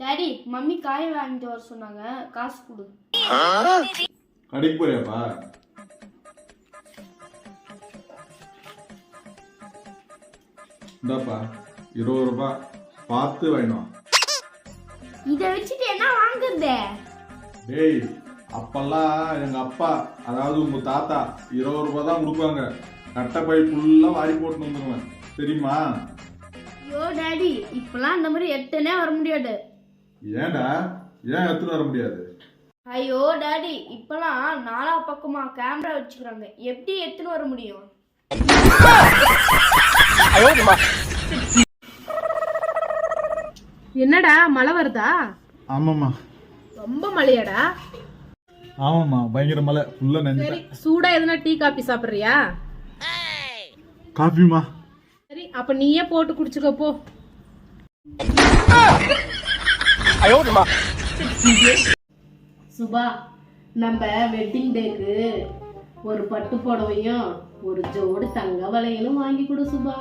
Daddy mummy காய் வாங்கிட்டு வர சொன்னாங்க. காசு கொடு. கடைக்கு போறியாப்பா? இந்தாப்பா இருபது ரூபாய் பார்த்து வாங்கினோம் இதை வச்சுட்டு என்ன வாங்குறது? டேய் அப்பெல்லாம் எங்க அப்பா அதாவது உங்க தாத்தா இருபது ரூபாய் தான் கொடுப்பாங்க. கட்டை பை ஃபுல்லா வாரி போட்டு வந்துருவேன். தெரியுமா? ஐயோ டாடி இப்பெல்லாம் அந்த மாதிரி எத்தனே வர முடியாது. ஏன்டா? ஏன் எடுத்துட்டு வர முடியாது? ஐயோ டாடி இப்பெல்லாம் நாலா பக்கமா கேமரா வச்சுக்கிறாங்க. எப்படி எடுத்துன்னு வர முடியும்? என்னடா மழை வருதா? ஆமாம்மா. ரொம்ப மழையாடா? ஆமாம்மா பயங்கர மழை. ஃபுல்லா நெஞ்சு சரி சூடா எதுனா டீ காபி சாப்பிடுறியா? காஃபிமா சரி அப்ப நீயே போட்டு குடிச்சுக்கோ போ. சுபா நம்ம வெட்டிங் டேக்கு ஒரு பட்டு புடவையும் ஒரு ஜோடு தங்க வளையலும் வாங்கி கொடு சுபா.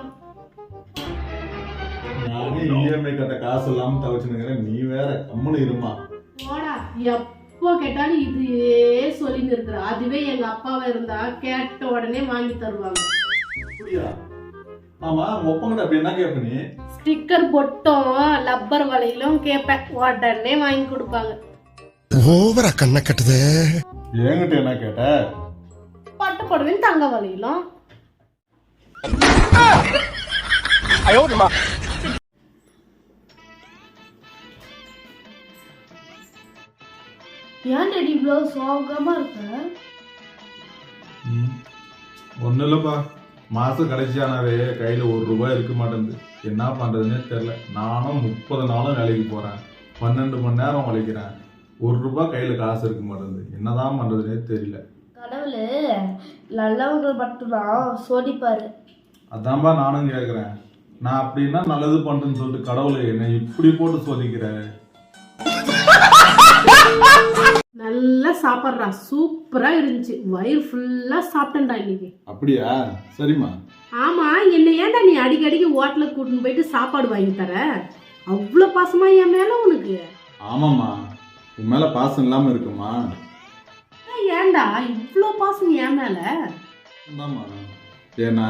நானே இஎம்ஐ கட்ட காசு இல்லாம தவிச்சுனுங்கிறேன் நீ வேற கம்முனு இருமா. போடா எப்போ கேட்டாலும் இதையே சொல்லின்னு இருக்கிற. அதுவே எங்க அப்பாவா இருந்தா கேட்ட உடனே வாங்கி தருவாங்க. அப்படியா? ஆமா ஒப்பங்கிட்ட அப்படி என்ன கேப்ப நீ? ஸ்டிக்கர் பொட்டும் லப்பர் வளையலும் கேட்பேன் உடனே வாங்கி கொடுப்பாங்க. ஓவரா கண்ணை கட்டுதே. என்கிட்ட என்ன கேட்ட? பட்டு புடவையும் தங்க வளையலும். ஏன் டாடி இவ்வளோ சோகமா இருக்க? ஒன்றும் இல்லைப்பா. மாசம் கடைசியானவே கையில் ஒரு ரூபாய் இருக்க மாட்டேங்குது. என்ன பண்ணுறதுன்னே தெரில நானும் முப்பது நாளும் வேலைக்கு போகிறேன் பன்னெண்டு மணி நேரம் உழைக்கிறேன். ஒரு ரூபாய் கையில் காசு இருக்க மாட்டேங்குது. என்னதான் பண்ணுறதுனே தெரியல. கடவுள் நல்லவங்க மட்டும்தான் சோதிப்பாரு. அதான்பா நானும் கேட்குறேன் நான் அப்படின்னா நல்லது பண்ணுறேன்னு சொல்லிட்டு கடவுளை என்னை இப்படி போட்டு சோதிக்கிற? நல்லா சாப்பிட்றா. சூப்பரா இருந்துச்சு. வயிறு ஃபுல்லா சாப்பிட்டேன்டா இன்னைக்கு. அப்படியா? சரிம்மா. ஆமா என்ன ஏன்டா நீ அடிக்கடிக்கு ஹோட்டலுக்கு கூட்டின்னு போயிட்டு சாப்பாடு வாங்கி தர? அவ்வளோ பாசமா என் மேல உனக்கு? ஆமாம்மா. உன் மேலே பாசம் இல்லாமல் இருக்குமா ஏன்டா? இவ்வளோ பாசம் என் மேல? இந்தாம்மா ஏன்னா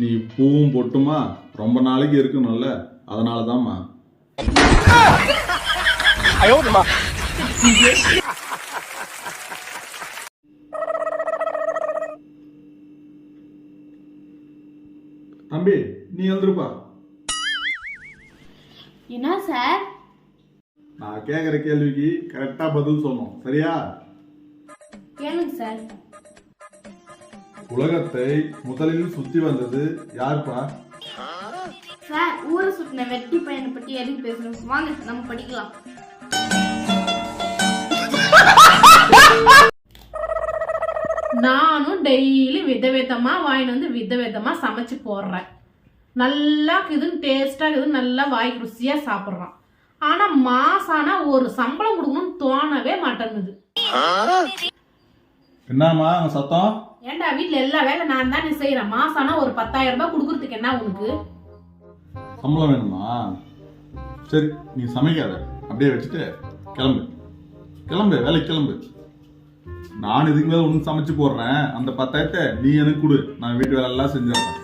நீ பூவும் பொட்டுமா? ரொம்ப நாளைக்கு இருக்கணும்ல. அதனால தான்மா தம்பி நீ எழுந்திருப்பா. என்ன சார்? நான் கேட்குற கேள்விக்கு கரெக்டாக பதில் சொல்லணும். சரியா? கேளுங்க சார். உலகத்தை முதலில் சுத்தி வந்தது யார்ப்பா? சார் ஊரை சுத்தின வெட்டி பையனை பத்தி எதுக்கு பேசணும்? வாங்க நம்ம படிக்கலாம். நானும் டெய்லி விதவிதமா வாங்கிட்டு வந்து விதவிதமா சமைச்சு போடுறேன் நல்லா இருக்குதுன்னு டேஸ்டா இருக்குதுன்னு நல்லா வாய்க்கு ருசியா சாப்பிட்றான். ஆனா மாசானா ஒரு சம்பளம் கொடுக்கணும்னு தோணவே மாட்டேங்குது. என்னம்மா சத்தம்? ஏன்டா வீட்ல எல்லா வேலை நான் தானே செய்யறேன் மாசானா ஒரு பத்தாயிரம் ரூபாய் கொடுக்கறதுக்கு என்ன உனக்கு? சம்பளம் வேணுமா? சரி நீ சமைக்காத. அப்படியே வச்சுட்டு கிளம்பு. கிளம்பு வேலைக்கு கிளம்பு. நான் இதுக்கு மேலே ஒன்று சமைச்சு போடுறேன். அந்த பத்தாயிரத்தை நீ எனக்கு கொடு. நான் வீட்டு வேலை எல்லாம் செஞ்சிடறேன்.